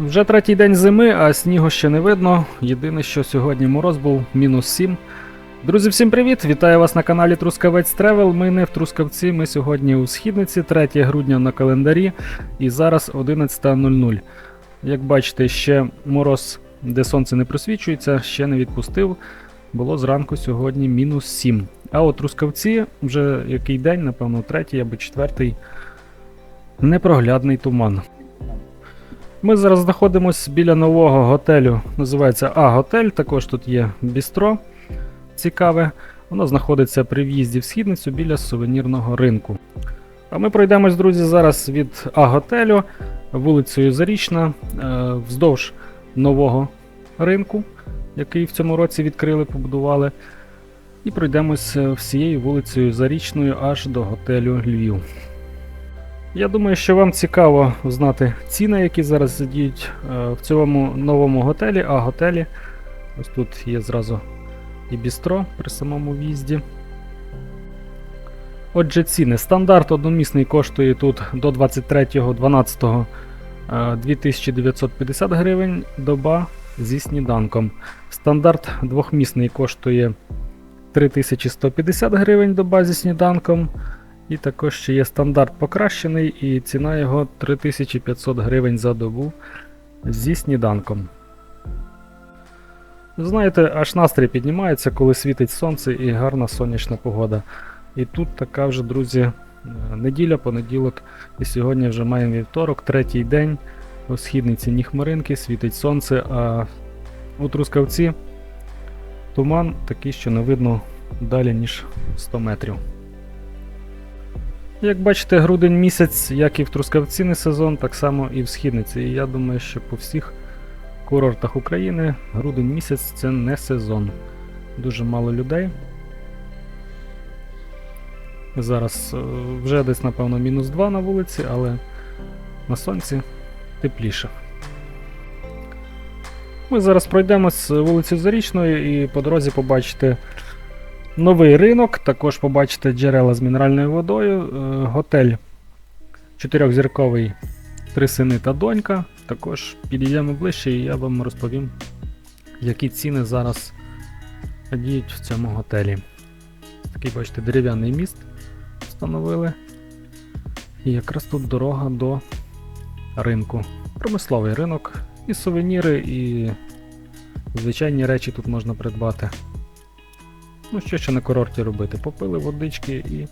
Вже третій день зими, а снігу ще не видно. Єдине, що сьогодні мороз був мінус 7. Друзі, всім привіт! Вітаю вас на каналі Трускавець Тревел. Ми не в Трускавці, ми сьогодні у Східниці, 3 грудня на календарі, і зараз 11.00. Як бачите, ще мороз, де сонце не просвічується, ще не відпустив. Було зранку сьогодні мінус 7. А от Трускавці вже який день, напевно, третій або четвертий, непроглядний туман. Ми зараз знаходимося біля нового готелю. Називається А-готель. Також тут є бістро цікаве. Воно знаходиться при в'їзді в східницю біля сувенірного ринку. А ми пройдемось, друзі, зараз від А-готелю вулицею Зарічна е, вздовж нового ринку, який в цьому році відкрили, побудували. І пройдемось е, всією вулицею Зарічною аж до готелю Львів. Я думаю, що вам цікаво знати ціни, які зараз діють е, в цьому новому готелі, а готелі. Ось тут є зразу і бістро при самому в'їзді. Отже, ціни. Стандарт одномісний коштує тут до 23.12 е, 2950 гривень доба зі сніданком. Стандарт двохмісний коштує 3150 гривень доба зі сніданком. І також ще є стандарт покращений, і ціна його 3500 гривень за добу зі сніданком. Знаєте, аж настрій піднімається, коли світить сонце і гарна сонячна погода. І тут така вже, друзі, е, неділя, понеділок, і сьогодні вже маємо вівторок, третій день. У східниці ні хмаринки, світить сонце, а у Трускавці туман такий, що не видно далі, ніж 100 метрів. Як бачите, грудень місяць, як і в Трускавці сезон, так само і в східниці. І я думаю, що по всіх курортах України грудень місяць це не сезон. Дуже мало людей. Зараз е, вже десь, напевно, мінус 2 на вулиці, але на сонці тепліше. Ми зараз пройдемось вулицю Зарічною і по дорозі побачите новий ринок, також побачите джерела з мінеральною водою, е, готель чотирьохзірковий Три сини та донька. Також підійдемо ближче і я вам розповім, які ціни зараз діють в цьому готелі. Такий, бачите, дерев'яний міст встановили. І якраз тут дорога до ринку. Промисловий ринок. І сувеніри, і звичайні речі тут можна придбати. Ну, що ще на курорті робити? Попили водички і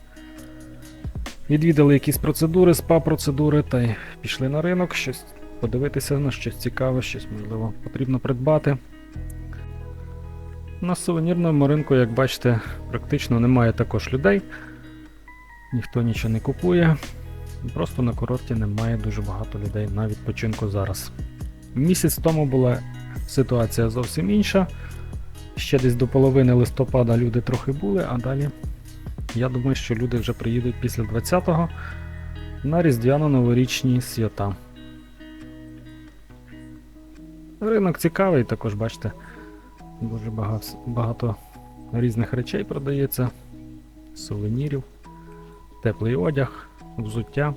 відвідали якісь процедури, спа-процедури, та й пішли на ринок, щось подивитися на щось цікаве, щось можливо потрібно придбати. На сувенірному ринку, як бачите, практично немає також людей. Ніхто нічого не купує. Просто на курорті немає дуже багато людей на відпочинку зараз. Місяць тому була ситуація зовсім інша. Ще десь до половини листопада люди трохи були, а далі я думаю, що люди вже приїдуть після 20-го на різдвяно-новорічні свята. Ринок цікавий, також бачите, дуже багато, багато різних речей продається, сувенірів, теплий одяг, взуття.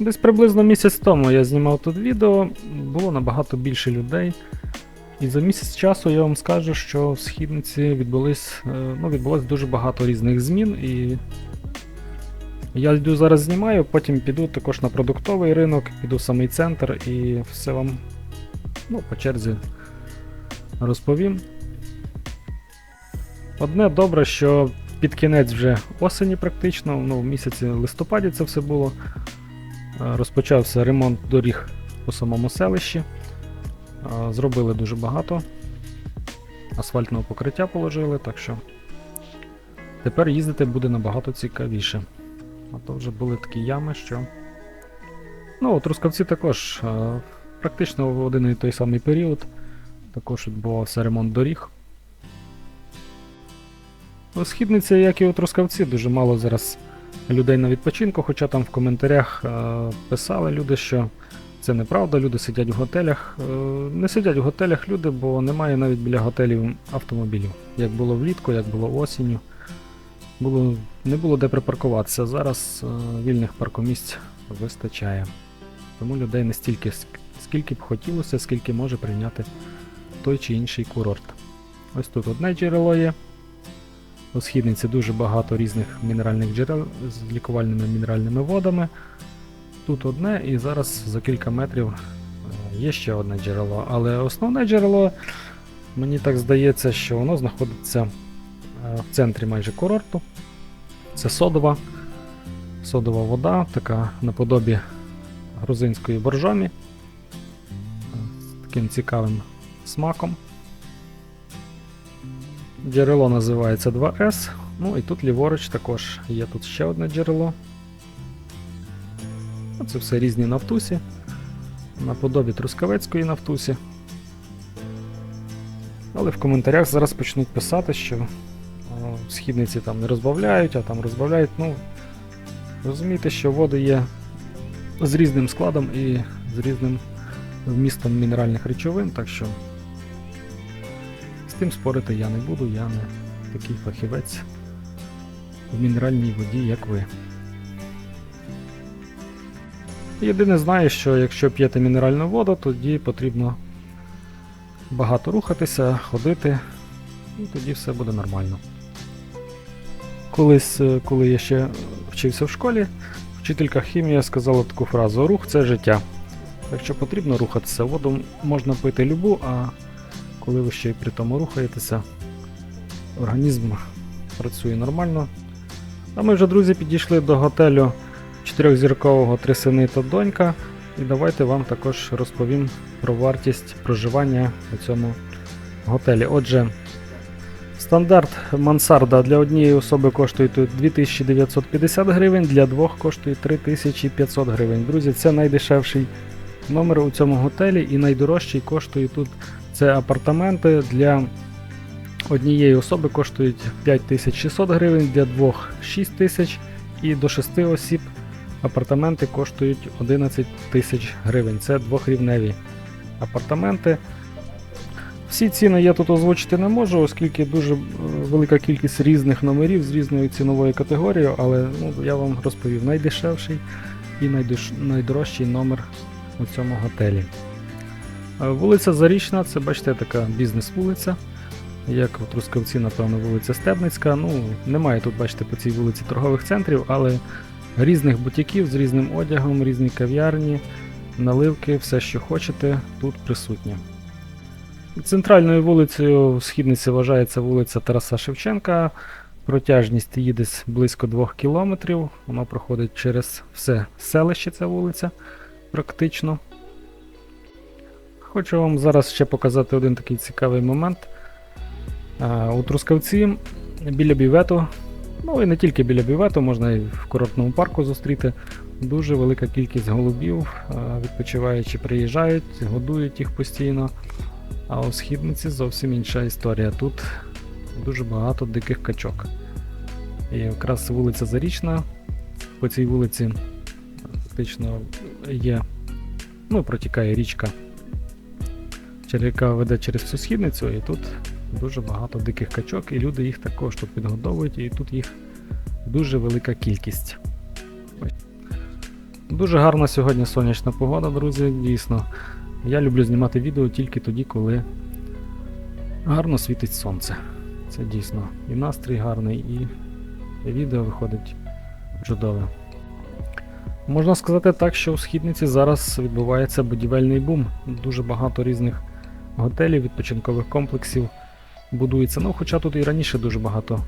Десь приблизно місяць тому я знімав тут відео, було набагато більше людей. І за місяць часу я вам скажу, що в східниці відбулось, е, ну, відбулось дуже багато різних змін. І я йду зараз знімаю, потім піду також на продуктовий ринок, піду в самий центр і все вам ну, по черзі розповім. Одне добре, що під кінець вже осені практично, ну, в місяці листопаді це все було. Розпочався ремонт доріг у самому селищі. Зробили дуже багато. Асфальтного покриття положили, так що тепер їздити буде набагато цікавіше. А то вже були такі ями, що. Ну, от Трускавці також практично в один і той самий період. Також відбувався ремонт доріг. У східниці, як і у Трускавці, дуже мало зараз людей на відпочинку, хоча там в коментарях е, писали люди, що це неправда, люди сидять в готелях. Е, не сидять в готелях люди, бо немає навіть біля готелів автомобілів. Як було влітку, як було осінню. було, не було де припаркуватися. Зараз е, вільних паркомісць вистачає. Тому людей не стільки, скільки б хотілося, скільки може прийняти той чи інший курорт. Ось тут одне джерело є. У східниці дуже багато різних мінеральних джерел з лікувальними мінеральними водами. Тут одне, і зараз за кілька метрів е, є ще одне джерело. Але основне джерело, мені так здається, що воно знаходиться е, в центрі майже курорту. Це содова. Содова вода, така наподобі грузинської боржомі. е, З таким цікавим смаком. Джерело називається 2С. Ну і тут ліворуч також є тут ще одне джерело. Ну, Це все різні нафтусі. Наподобі Трускавецької нафтусі. Але в коментарях зараз почнуть писати, що східниці там не розбавляють, а там розбавляють. Ну, розумієте, що води є з різним складом і з різним вмістом мінеральних речовин, так що тим спорити я не буду, я не такий фахівець в мінеральній воді, як ви. Єдине знаю, що якщо п'єте мінеральну воду, тоді потрібно багато рухатися, ходити, і тоді все буде нормально. Колись, е, коли я ще вчився в школі, вчителька хімії сказала таку фразу: рух це життя. Якщо потрібно рухатися, воду можна пити любу, а коли ви ще й при тому рухаєтеся, організм працює нормально. А ми вже, друзі, підійшли до готелю чотирьохзіркового три сини та донька. І давайте вам також розповім про вартість проживання у цьому готелі. Отже, стандарт мансарда для однієї особи коштує тут 2950 гривень, для двох коштує 3500 гривень. Друзі, це найдешевший номер у цьому готелі і найдорожчий коштує тут це апартаменти для однієї особи коштують 5600 гривень, для двох 6000 і до 6 осіб апартаменти коштують 11 тисяч гривень. Це двохрівневі апартаменти. Всі ціни я тут озвучити не можу, оскільки дуже е, велика кількість різних номерів з різною ціновою категорією, але ну, я вам розповів найдешевший і найдорожчий номер у цьому готелі. Е, Вулиця Зарічна, це бачите, така бізнес-вулиця. Як в Трускавці, напевно, вулиця Стебницька. Ну, немає тут, бачите, по цій вулиці торгових центрів, але різних бутіків з різним одягом, різні кав'ярні, наливки, все, що хочете, тут присутнє. Центральною вулицею в Східниці вважається вулиця Тараса Шевченка. Протяжність її десь близько 2 кілометрів. Вона проходить через все селище, ця вулиця, практично. Хочу вам зараз ще показати один такий цікавий момент. У Трускавці біля бювету, ну і не тільки біля бювету, можна і в курортному парку зустріти. Дуже велика кількість голубів, відпочиваючи, приїжджають, годують їх постійно. А у східниці зовсім інша історія. Тут дуже багато диких качок. І якраз вулиця Зарічна. По цій вулиці фактично є, ну, протікає річка, через- веде через всю східницю, і тут дуже багато диких качок, і люди їх також тут підгодовують, і тут їх дуже велика кількість. Дуже гарна сьогодні сонячна погода, друзі, дійсно. Я люблю знімати відео тільки тоді, коли гарно світить сонце. Це дійсно і настрій гарний, і відео виходить чудове. Можна сказати так, що у східниці зараз відбувається будівельний бум. Дуже багато різних готелів, відпочинкових комплексів будується. Ну, хоча тут і раніше дуже багато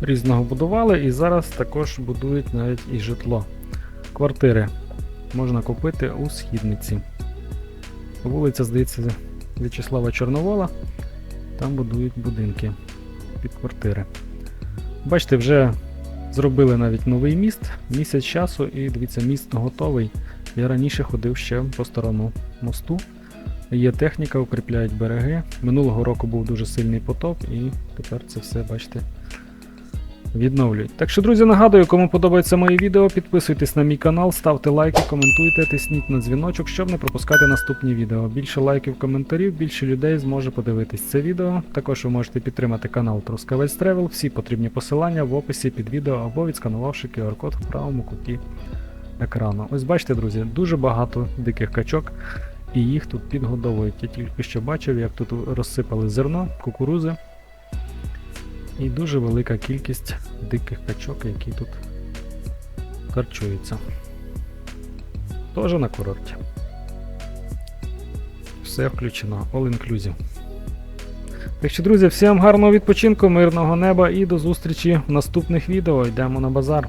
різного будували, і зараз також будують навіть і житло. Квартири можна купити у східниці. Вулиця, здається, В'ячеслава Чорновола. Там будують будинки під квартири. Бачите, вже зробили навіть новий міст, місяць часу, і дивіться, міст готовий. Я раніше ходив ще по старому мосту. Є техніка, укріпляють береги. Минулого року був дуже сильний потоп, і тепер це все, бачите, відновлюють. Так що, друзі, нагадую, кому подобається моє відео, підписуйтесь на мій канал, ставте лайки, коментуйте, тисніть на дзвіночок, щоб не пропускати наступні відео. Більше лайків, коментарів, більше людей зможе подивитись це відео. Також ви можете підтримати канал Трускавець Тревел. Всі потрібні посилання в описі під відео або відсканувавши QR-код в правому куті екрану. Ось бачите, друзі, дуже багато диких качок. І їх тут підгодовують. Я тільки що бачив, як тут розсипали зерно, кукурузи. І дуже велика кількість диких качок, які тут харчуються. Тоже на курорті. Все включено, all inclusive. Так що, друзі, всім гарного відпочинку, мирного неба і до зустрічі в наступних відео. Йдемо на базар.